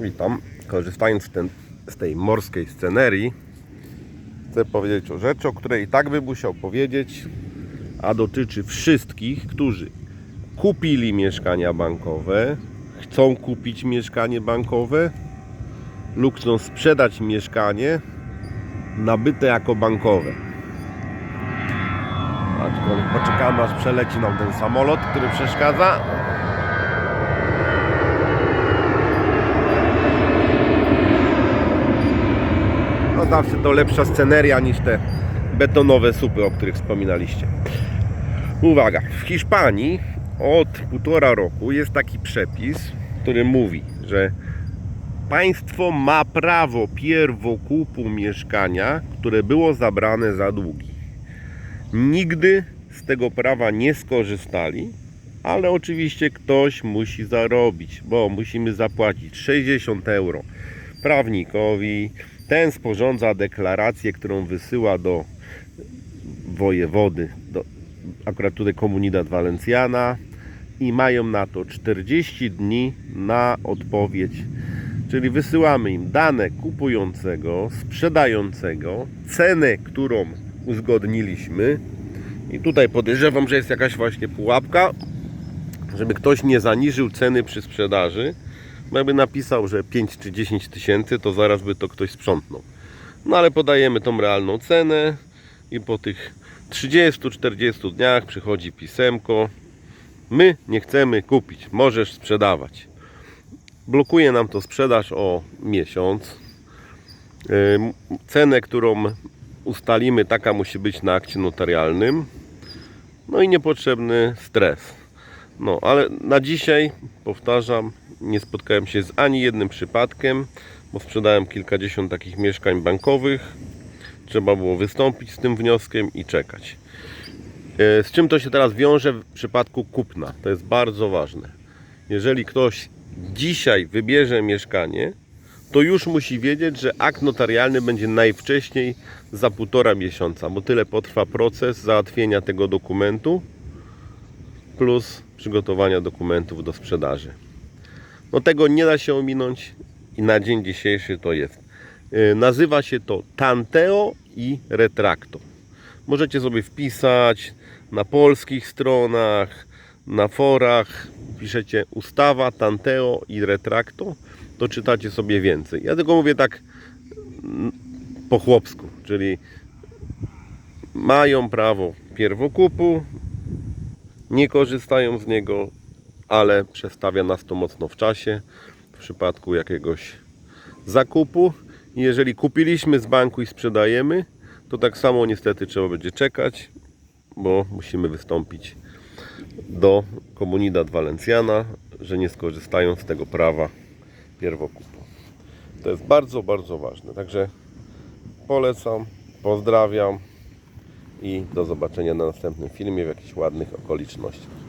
Witam. Korzystając z, ten, z tej morskiej scenerii, chcę powiedzieć o rzeczy, o której i tak bym musiał powiedzieć, a dotyczy wszystkich, którzy kupili mieszkania bankowe, chcą kupić mieszkanie bankowe lub chcą sprzedać mieszkanie nabyte jako bankowe. Poczekamy aż przeleci nam ten samolot, który przeszkadza. Zawsze to lepsza sceneria niż te betonowe supy, o których wspominaliście. Uwaga, w Hiszpanii od półtora roku jest taki przepis, który mówi, że państwo ma prawo pierwokupu mieszkania, które było zabrane za długi. Nigdy z tego prawa nie skorzystali, ale oczywiście ktoś musi zarobić, bo musimy zapłacić 60 euro prawnikowi. Ten sporządza deklarację, którą wysyła do wojewody, do, akurat tutaj Comunidad Valenciana i mają na to 40 dni na odpowiedź. Czyli wysyłamy im dane kupującego, sprzedającego, cenę, którą uzgodniliśmy. I tutaj podejrzewam, że jest jakaś właśnie pułapka, żeby ktoś nie zaniżył ceny przy sprzedaży. Jakby napisał, że 5 czy 10 tysięcy, to zaraz by to ktoś sprzątnął. No ale podajemy tą realną cenę i po tych 30-40 dniach przychodzi pisemko. My nie chcemy kupić, możesz sprzedawać. Blokuje nam to sprzedaż o miesiąc. Cenę, którą ustalimy, taka musi być na akcie notarialnym. No i niepotrzebny stres. No, ale na dzisiaj, powtarzam, nie spotkałem się z ani jednym przypadkiem, bo sprzedałem kilkadziesiąt takich mieszkań bankowych. Trzeba było wystąpić z tym wnioskiem i czekać. E, Z czym to się teraz wiąże w przypadku kupna? To jest bardzo ważne. Jeżeli ktoś dzisiaj wybierze mieszkanie, to już musi wiedzieć, że akt notarialny będzie najwcześniej za półtora miesiąca, bo tyle potrwa proces załatwienia tego dokumentu plus przygotowania dokumentów do sprzedaży. No tego nie da się ominąć i na dzień dzisiejszy to jest. Yy, Nazywa się to Tanteo i Retracto. Możecie sobie wpisać na polskich stronach, na forach, piszecie ustawa Tanteo i Retracto, to czytacie sobie więcej. Ja tylko mówię tak mm, po chłopsku, czyli mają prawo pierwokupu, nie korzystają z niego, ale przestawia nas to mocno w czasie w przypadku jakiegoś zakupu. Jeżeli kupiliśmy z banku i sprzedajemy, to tak samo niestety trzeba będzie czekać, bo musimy wystąpić do Comunidad Valenciana, że nie skorzystają z tego prawa pierwokupu. To jest bardzo, bardzo ważne. Także polecam, pozdrawiam i do zobaczenia na następnym filmie w jakichś ładnych okolicznościach.